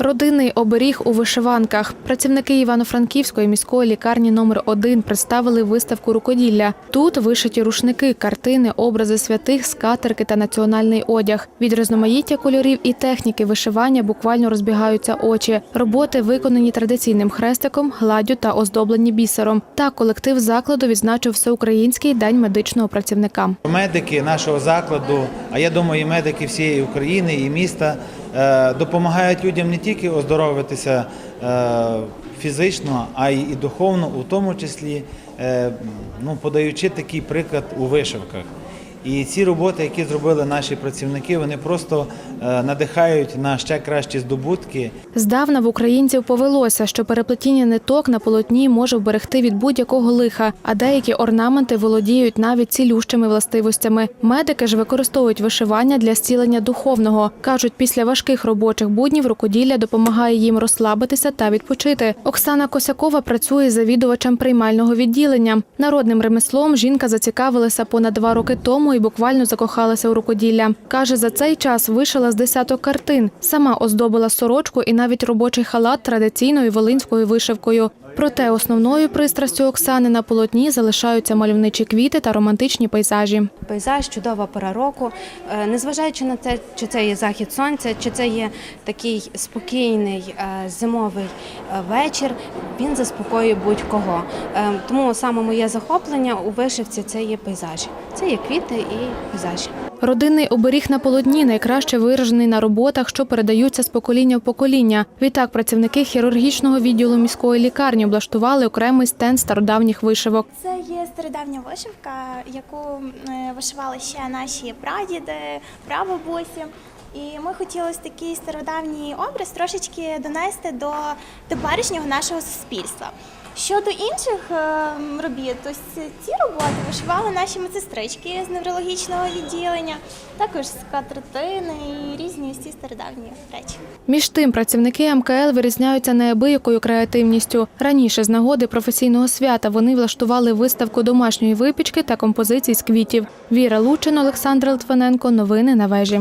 Родинний оберіг у вишиванках. Працівники Івано-Франківської міської лікарні номер 1 представили виставку рукоділля. Тут вишиті рушники, картини, образи святих, скатерки та національний одяг. Від різноманіття кольорів і техніки вишивання буквально розбігаються очі. Роботи виконані традиційним хрестиком, гладдю та оздоблені бісером. Так колектив закладу відзначив всеукраїнський день медичного працівника. Медики нашого закладу, а я думаю, і медики всієї України і міста допомагають людям не тільки оздоровитися е, фізично, а й духовно, у тому числі е, ну, подаючи такий приклад у вишивках. І ці роботи, які зробили наші працівники, вони просто е, надихають на ще кращі здобутки Здавна в українців повелося, що переплетіння ниток на полотні може вберегти від будь-якого лиха, а деякі орнаменти володіють навіть цілющими властивостями. Медики ж використовують вишивання для зцілення духовного. кажуть, після важких робочих буднів рукоділля допомагає їм розслабитися та відпочити. Оксана Косякова працює завідувачем приймального відділення. Народним ремеслом жінка зацікавилася понад два роки тому і буквально закохалася у рукоділля. каже, за цей час вишила з десяток картин. Сама оздобила сорочку і навіть робочий халат традиційною волинською вишивкою. Проте основною пристрастю Оксани на полотні залишаються мальовничі квіти та романтичні пейзажі. Пейзаж, чудова пора року. Е, Незважаючи на те, чи це є захід сонця, чи це є такий спокійний е, зимовий е, вечір, він заспокоює будь-кого. Тому саме моє захоплення у вишивці це є пейзажі. Це є квіти і пейзажі. Родинний оберіг на полотні найкраще виражений на роботах, що передаються з покоління в покоління. Відтак працівники хірургічного відділу міської лікарні облаштували окремий стенд стародавніх вишивок. Це є стародавня вишивка, яку е, вишивали ще наші прадіди, прабабусі. І ми хотіли такий стародавній образ трошечки донести до теперішнього нашого суспільства. Щодо інших е, робіт, ось ці роботи вишивали наші медсестрички з неврологічного відділення, також з катертини і різні ці стародавні речі. Між тим, працівники МКЛ вирізняються неабиякою креативністю. Раніше з нагоди професійного свята вони влаштували виставку домашньої випічки та композицій з квітів. Віра Лучин, Олександр Литвиненко. Новини на вежі.